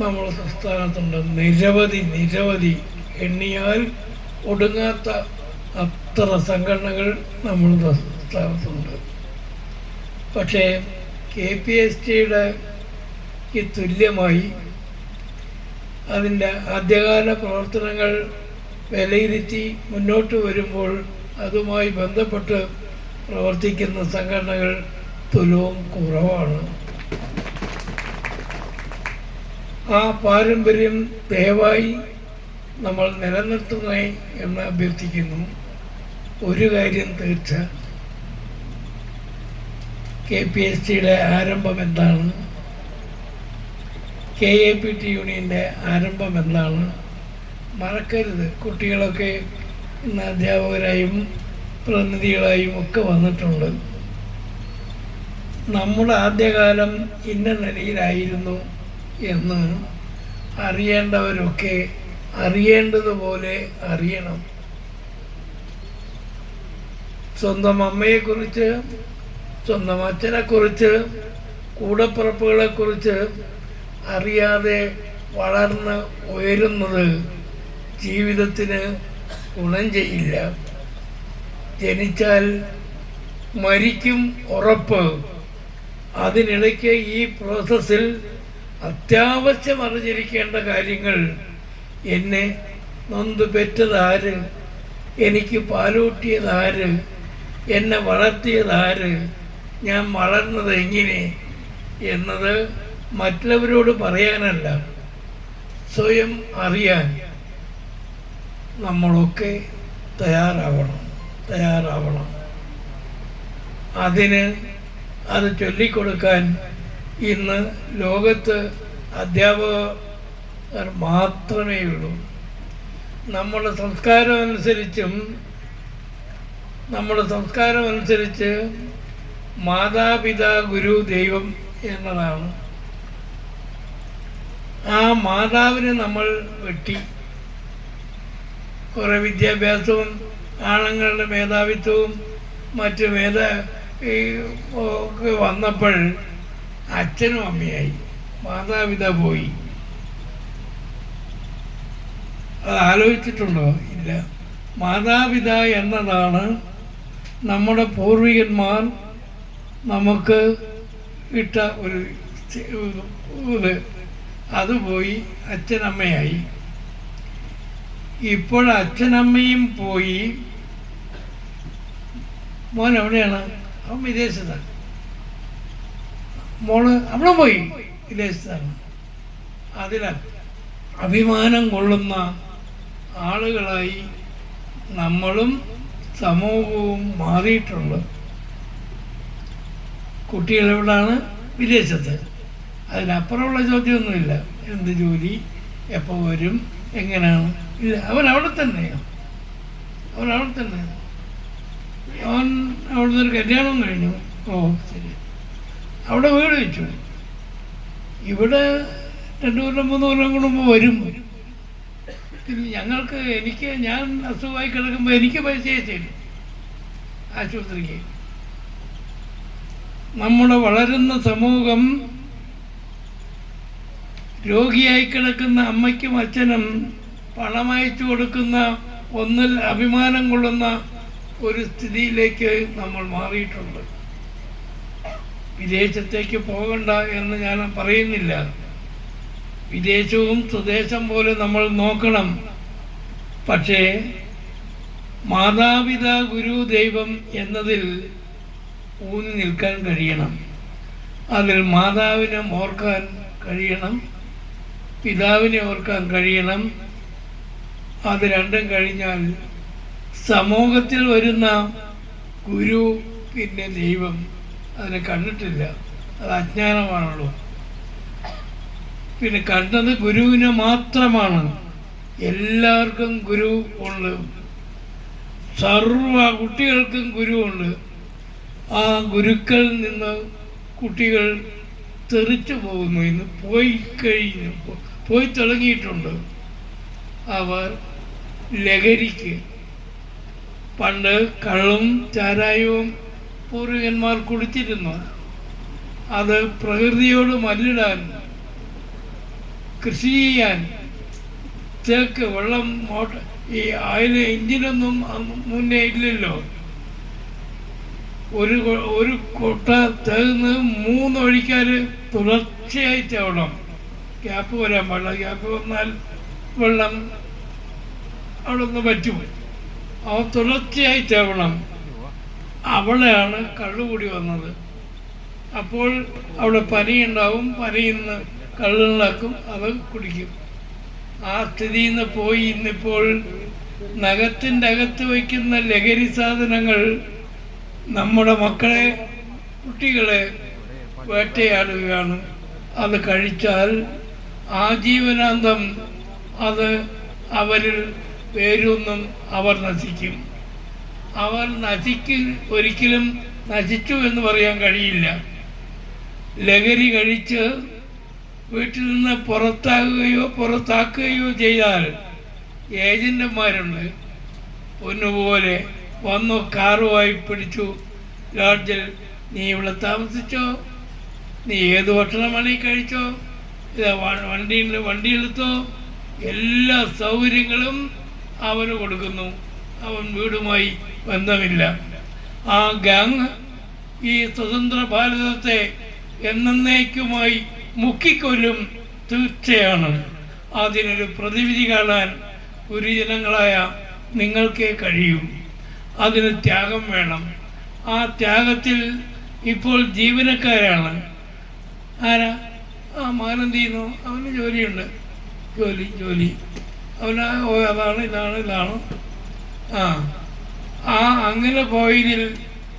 നമ്മുടെ സംസ്ഥാനത്തുണ്ട്. നിരവധി നിരവധി എണ്ണിയാൽ ഒടുങ്ങാത്ത അത്ര സംഘടനകൾ നമ്മുടെ സംസ്ഥാനത്തുണ്ട്. പക്ഷേ കെ പി എസ് ടിയുടെ തുല്യമായി അതിന്റെ ആദ്യകാല പ്രവർത്തനങ്ങൾ വിലയിരുത്തി മുന്നോട്ട് വരുമ്പോൾ അതുമായി ബന്ധപ്പെട്ട് പ്രവർത്തിക്കുന്ന സംഘടനകൾ തുലവും കുറവാണ്. ആ പാരമ്പര്യം ദയവായി നമ്മൾ നിലനിർത്തുന്നേ എന്ന് അഭ്യർത്ഥിക്കുന്നു. ഒരു കാര്യം തീർച്ച. കെ പി എസ് ടിയുടെ ആരംഭം എന്താണ്? കെ എ പി ടി യൂണിയന്റെ ആരംഭം എന്താണ്? മറക്കരുത്. കുട്ടികളൊക്കെ ഇന്ന് അധ്യാപകരായും പ്രതിനിധികളായും ഒക്കെ വന്നിട്ടുണ്ട്. നമ്മുടെ ആദ്യകാലം ഇന്ന നിലയിലായിരുന്നു. എന്ന് അറിയേണ്ടവരൊക്കെ അറിയേണ്ടതുപോലെ അറിയണം. സ്വന്തം അമ്മയെക്കുറിച്ച് സ്വന്തം അച്ഛനെക്കുറിച്ച് കൂടപ്പിറപ്പുകളെക്കുറിച്ച് അറിയാതെ വളർന്ന് ഉയരുന്നത് ജീവിതത്തിന് ഗുണം ചെയ്യില്ല. ജനിച്ചാൽ മരിക്കും ഉറപ്പ്. അതിനിടയ്ക്ക് ഈ പ്രോസസ്സിൽ അത്യാവശ്യം അറിഞ്ഞിരിക്കേണ്ട കാര്യങ്ങൾ എന്നെ നൊന്ത് പെറ്റതാര്? എനിക്ക് പാലൂട്ടിയതാര്? എന്നെ വളർത്തിയതാര്? ഞാൻ വളർന്നത് എങ്ങനെ? എന്നത് മറ്റുള്ളവരോട് പറയാനല്ല സ്വയം അറിയാൻ നമ്മളൊക്കെ തയ്യാറാവണം തയ്യാറാവണം. അതിന് അത് ചൊല്ലിക്കൊടുക്കാൻ ഇന്ന് ലോകത്ത് അധ്യാപകർ മാത്രമേ ഉള്ളൂ നമ്മുടെ സംസ്കാരം അനുസരിച്ചും നമ്മുടെ സംസ്കാരം അനുസരിച്ച് മാതാപിതാ ഗുരു ദൈവം എന്നതാണ്. ആ മാതാവിനെ നമ്മൾ വെട്ടി. കുറേ വിദ്യാഭ്യാസവും ആണുങ്ങളുടെ മേധാവിത്വവും മറ്റ് മേധ ഈ ഒക്കെ വന്നപ്പോൾ അച്ഛനും അമ്മയായി. മാതാപിതാ പോയി. അത് ആലോചിച്ചിട്ടുണ്ടോ? ഇല്ല. മാതാപിത എന്നതാണ് നമ്മുടെ പൂർവികന്മാർ നമുക്ക് ഇട്ട ഒരു ഇത്. അത് പോയി അച്ഛനമ്മയായി. ഇപ്പോൾ അച്ഛനമ്മയും പോയി. മോൻ എവിടെയാണ്? അവൻ വിദേശത്താണ്. മോൾ അവിടെ പോയി. വിദേശത്താണ് അതിനാൽ അഭിമാനം കൊള്ളുന്ന ആളുകളായി നമ്മളും സമൂഹവും മാറിയിട്ടുണ്ട് കുട്ടികൾ എവിടെയാണ് വിദേശത്ത്. അതിനപ്പുറമുള്ള ചോദ്യമൊന്നുമില്ല. എന്ത് ജോലി? എപ്പോൾ വരും? എങ്ങനെയാണ്? ഇല്ല അവൻ അവിടെ തന്നെയാണ്. അവൻ അവിടെ തന്നെയാണ്. അവൻ അവിടുന്ന് ഒരു കല്യാണം കഴിഞ്ഞു. ഓ ശരി. അവിടെ വീട് വെച്ചു. ഇവിടെ രണ്ടു കൊല്ലം മൂന്ന് കൊല്ലം കൂടുമ്പോൾ വരും. ഞങ്ങൾക്ക് എനിക്ക് ഞാൻ അസുഖമായി കിടക്കുമ്പോൾ എനിക്ക് പൈസ തരും ആശുപത്രിക്ക്. നമ്മുടെ വളരുന്ന സമൂഹം രോഗിയായി കിടക്കുന്ന അമ്മയ്ക്കും അച്ഛനും പണം അയച്ചു കൊടുക്കുന്ന ഒന്നിൽ അഭിമാനം കൊള്ളുന്ന ഒരു സ്ഥിതിയിലേക്ക് നമ്മൾ മാറിയിട്ടുണ്ട്. വിദേശത്തേക്ക് പോകണ്ട എന്ന് ഞാൻ പറയുന്നില്ല. വിദേശവും സ്വദേശം പോലെ നമ്മൾ നോക്കണം. പക്ഷേ മാതാപിതാ ഗുരു ദൈവം എന്നതിൽ ഊന്നി നിൽക്കാൻ കഴിയണം. അതിൽ മാതാവിനെ ഓർക്കാൻ കഴിയണം. പിതാവിനെ ഓർക്കാൻ കഴിയണം. അത് രണ്ടും കഴിഞ്ഞാൽ സമൂഹത്തിൽ വരുന്ന ഗുരു പിന്നെ ദൈവം. അതിനെ കണ്ടിട്ടില്ല. അത് അജ്ഞാനമാണല്ലോ. പിന്നെ കണ്ടത് ഗുരുവിനെ മാത്രമാണ്. എല്ലാവർക്കും ഗുരു ഉണ്ട്. സർവ കുട്ടികൾക്കും ഗുരുവുണ്ട് ആ ഗുരുക്കളിൽ നിന്ന് കുട്ടികൾ തെറിച്ചു പോകുന്നു. ഇന്ന് പോയി കഴിഞ്ഞു. പോയി തുടങ്ങിയിട്ടുണ്ട് അവർ ലഹരിക്ക്. പണ്ട് കള്ളും ചാരായവും പൂർവികന്മാർ കുടിച്ചിരുന്നു അത് പ്രകൃതിയോട് മല്ലിടാൻ കൃഷി ചെയ്യാൻ തേക്ക് വെള്ളം മോട്ടർ ഈ അതിന് എഞ്ചിനൊന്നും മുന്നേ ഇല്ലല്ലോ. ഒരു ഒരു കൊട്ട തേന്ന് മൂന്ന് തുടർച്ചയായി തേടണം ഗ്യാപ്പ് വരാൻ പാടില്ല. ഗ്യാപ്പ് വന്നാൽ വെള്ളം അവിടെ നിന്ന് പറ്റും അവ തുടർച്ചയായിട്ടാവണം അവളെയാണ് കള്ളുകൂടി വന്നത്. അപ്പോൾ അവിടെ പനിയുണ്ടാവും പനിയിന്ന് കള്ളുണ്ടാക്കും അവൾ കുടിക്കും. ആ സ്ഥിതിയിൽ നിന്ന് പോയി ഇന്നിപ്പോൾ നഖത്തിന്റെ അകത്ത് വയ്ക്കുന്ന ലഹരി സാധനങ്ങൾ നമ്മുടെ മക്കളെ കുട്ടികളെ വേട്ടയാടുകയാണ്. അത് കഴിച്ചാൽ ആജീവനാന്തം അത് അവരിൽ പേരൊന്നും അവർ നശിക്കും. അവർ നശിക്ക് ഒരിക്കലും നശിച്ചു എന്ന് പറയാൻ കഴിയില്ല. ലഹരി കഴിച്ച് വീട്ടിൽ നിന്ന് പുറത്താകുകയോ പുറത്താക്കുകയോ ചെയ്താൽ ഏജന്റുമാരുണ്ട്. ഒന്നുപോലെ വന്നു കാറുമായി പിടിച്ചു. ലോഡ്ജിൽ നീ ഇവിടെ താമസിച്ചോ? നീ ഏത് ഭക്ഷണമാണ് കഴിച്ചോ? വണ്ടി വണ്ടി എടുത്തോ? എല്ലാ സൗകര്യങ്ങളും അവന് കൊടുക്കുന്നു. അവൻ വീടുമായി ബന്ധമില്ല. ആ ഗാങ് ഈ സ്വതന്ത്ര ഭാരതത്തെ എന്നേക്കുമായി മുക്കിക്കൊല്ലും തീർച്ചയാണ്. അതിനൊരു പ്രതിവിധി കാണാൻ ഗുരുജനങ്ങളായ നിങ്ങൾക്കേ കഴിയൂ. അതിന് ത്യാഗം വേണം. ആ ത്യാഗത്തിൽ ഇപ്പോൾ ജീവനക്കാരാണ്. ആരാ? ആ മകൻ എന്ത് ചെയ്യുന്നു അവന് ജോലിയുണ്ട്. ജോലി ജോലി. അവന് അതാണ് ഇതാണ് ഇതാണ്. ആ. ആ അങ്ങനെ പോയതിൽ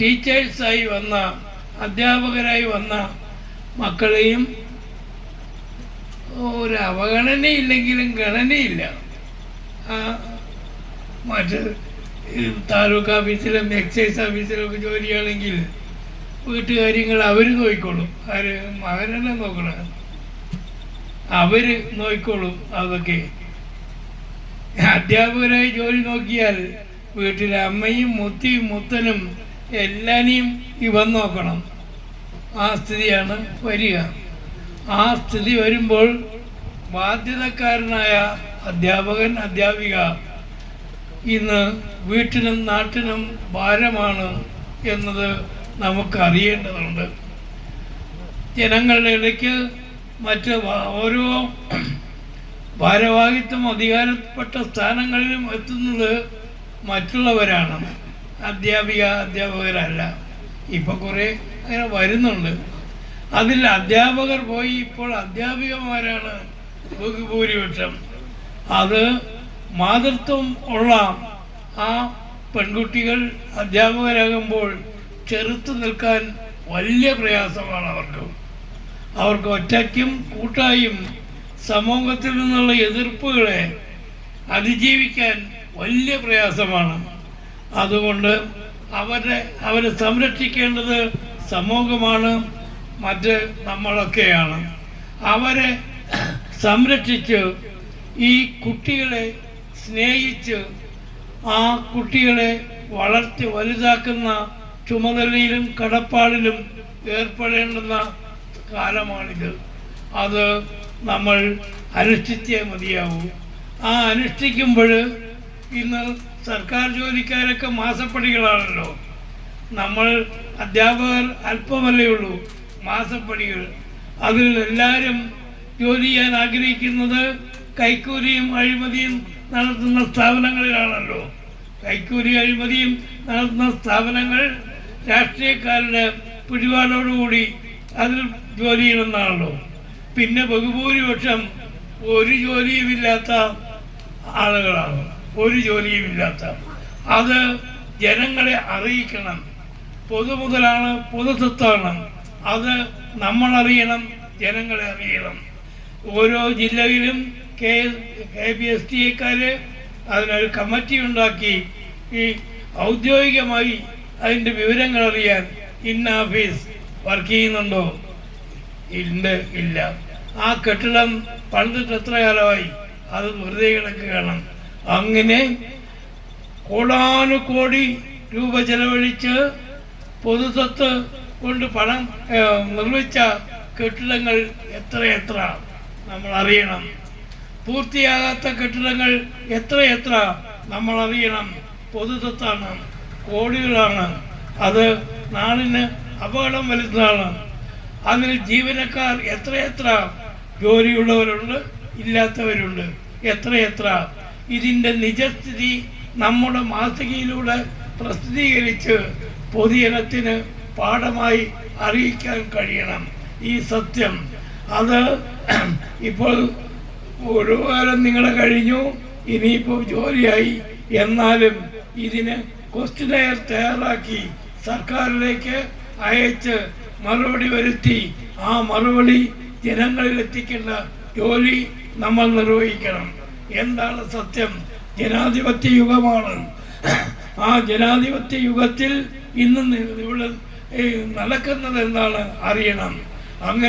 ടീച്ചേഴ്സായി വന്ന അധ്യാപകരായി വന്ന മക്കളെയും ഒരു അവഗണനയില്ലെങ്കിലും ഗണനയില്ല. മറ്റ് താലൂക്ക് ഓഫീസിലും എക്സൈസ് ഓഫീസിലും ഒക്കെ ജോലിയാണെങ്കിൽ വീട്ടുകാര്യങ്ങൾ അവർ നോക്കിക്കോളും ആര് മകനെന്നെ നോക്കണം? അവർ നോക്കിക്കോളും അതൊക്കെ. അധ്യാപകരായി ജോലി നോക്കിയാൽ വീട്ടിലെ അമ്മയും മുത്തിയും മുത്തനും എല്ലാനെയും ഇവൻ നോക്കണം. ആ സ്ഥിതിയാണ് വരിക. ആ സ്ഥിതി വരുമ്പോൾ ബാധ്യതക്കാരനായ അധ്യാപകൻ അധ്യാപിക ഇന്ന് വീട്ടിനും നാട്ടിനും ഭാരമാണ് എന്നത് നമുക്ക് അറിയേണ്ടതുണ്ട് ജനങ്ങളുടെ ഇടയ്ക്ക് മറ്റ് ഓരോ ഭാരവാഹിത്വം അധികാരപ്പെട്ട സ്ഥാനങ്ങളിലും എത്തുന്നത് മറ്റുള്ളവരാണ്. അധ്യാപിക അധ്യാപകരല്ല. ഇപ്പൊ കുറെ അങ്ങനെ വരുന്നുണ്ട്. അതിൽ അധ്യാപകർ പോയി ഇപ്പോൾ അധ്യാപികമാരാണ് ഭൂരിപക്ഷം അത് മാതൃത്വം ഉള്ള ആ പെൺകുട്ടികൾ അധ്യാപകരാകുമ്പോൾ ചെറുത്തു നിൽക്കാൻ വലിയ പ്രയാസമാണ് അവർക്ക്. അവർക്ക് ഒറ്റയ്ക്കും കൂട്ടായും സമൂഹത്തിൽ നിന്നുള്ള എതിർപ്പുകളെ അതിജീവിക്കാൻ വലിയ പ്രയാസമാണ്. അതുകൊണ്ട് അവരെ അവരെ സംരക്ഷിക്കേണ്ടത് സമൂഹമാണ് മറ്റ് നമ്മളൊക്കെയാണ്. അവരെ സംരക്ഷിച്ച് ഈ കുട്ടികളെ സ്നേഹിച്ച് ആ കുട്ടികളെ വളർത്തി വലുതാക്കുന്ന ചുമതലയിലും കടപ്പാടിലും ഏർപ്പെടേണ്ടുന്ന കാലമാണിത്. അത് നമ്മൾ അനുഷ്ഠിച്ചേ മതിയാവൂ. ആ അനുഷ്ഠിക്കുമ്പോൾ ഇന്ന് സർക്കാർ ജോലിക്കാരൊക്കെ മാസപ്പണികളാണല്ലോ. നമ്മൾ അധ്യാപകർ അല്പമല്ലേ ഉള്ളൂ മാസപ്പടികൾ അതിൽ എല്ലാവരും ജോലി ചെയ്യാൻ ആഗ്രഹിക്കുന്നത് കൈക്കൂലിയും അഴിമതിയും നടത്തുന്ന സ്ഥാപനങ്ങളിലാണല്ലോ. കൈക്കൂലി അഴിമതിയും നടത്തുന്ന സ്ഥാപനങ്ങൾ രാഷ്ട്രീയക്കാരുടെ പിടിപാടോടുകൂടി അതിൽ ജോലി ചെയ്യണമെന്നാണല്ലോ പിന്നെ ബഹുഭൂരിപക്ഷം ഒരു ജോലിയുമില്ലാത്ത ആളുകളാണ്. ഒരു ജോലിയുമില്ലാത്ത അത് ജനങ്ങളെ അറിയിക്കണം. പൊതുമുതലാണ് പൊതുസ്വത്താണ് അത് നമ്മൾ അറിയണം ജനങ്ങളെ അറിയണം. ഓരോ ജില്ലയിലും K K P S T എക്കാർ അതിനൊരു കമ്മിറ്റി ഉണ്ടാക്കി ഈ ഔദ്യോഗികമായി അതിന്റെ വിവരങ്ങൾ അറിയാൻ ഇന്ന ഓഫീസ് വർക്ക് ചെയ്യുന്നുണ്ടോ? ഉണ്ട് ഇല്ല. ആ കെട്ടിടം പണിതിട്ട് എത്ര കാലമായി അത് വെറുതെ കിടക്കുകയാണ്. അങ്ങനെ കോടാനുകോടി രൂപ ചെലവഴിച്ച് പൊതുസ്വത്ത് കൊണ്ട് പണം നിർമ്മിച്ച കെട്ടിടങ്ങൾ എത്ര എത്ര നമ്മൾ അറിയണം പൂർത്തിയാകാത്ത കെട്ടിടങ്ങൾ എത്രയെത്ര? നമ്മൾ അറിയണം പൊതുസ്വത്താണ്. കോടികളാണ്. അത് നാടിന് അപകടം വരുന്നതാണ് അതിൽ ജീവനക്കാർ എത്രയെത്ര? ജോലിയുള്ളവരുണ്ട് ഇല്ലാത്തവരുണ്ട്. എത്രയെത്ര? ഇതിന്റെ നിജസ്ഥിതി നമ്മുടെ മാസികയിലൂടെ പ്രസിദ്ധീകരിച്ച് പൊതുജനത്തിന് പാഠമായി അറിയിക്കാൻ കഴിയണം. ഈ സത്യം. അത് ഇപ്പോൾ ഒരു കാലം നിങ്ങളെ കഴിഞ്ഞു ഇനിയിപ്പോൾ ജോലിയായി. എന്നാലും ഇതിന് ക്വസ്റ്റിനെയർ തയ്യാറാക്കി സർക്കാരിലേക്ക് അയച്ച് മറുപടി വരുത്തി ആ മറുപടി ജനങ്ങളിൽ എത്തിക്കേണ്ട ജോലി നമ്മൾ നിർവഹിക്കണം. എന്താണ് സത്യം? ജനാധിപത്യ യുഗമാണ്. ആ ജനാധിപത്യ യുഗത്തിൽ ഇന്ന് ഇവിടെ നടക്കുന്നത് എന്താണ്? അറിയണം. അങ്ങനെ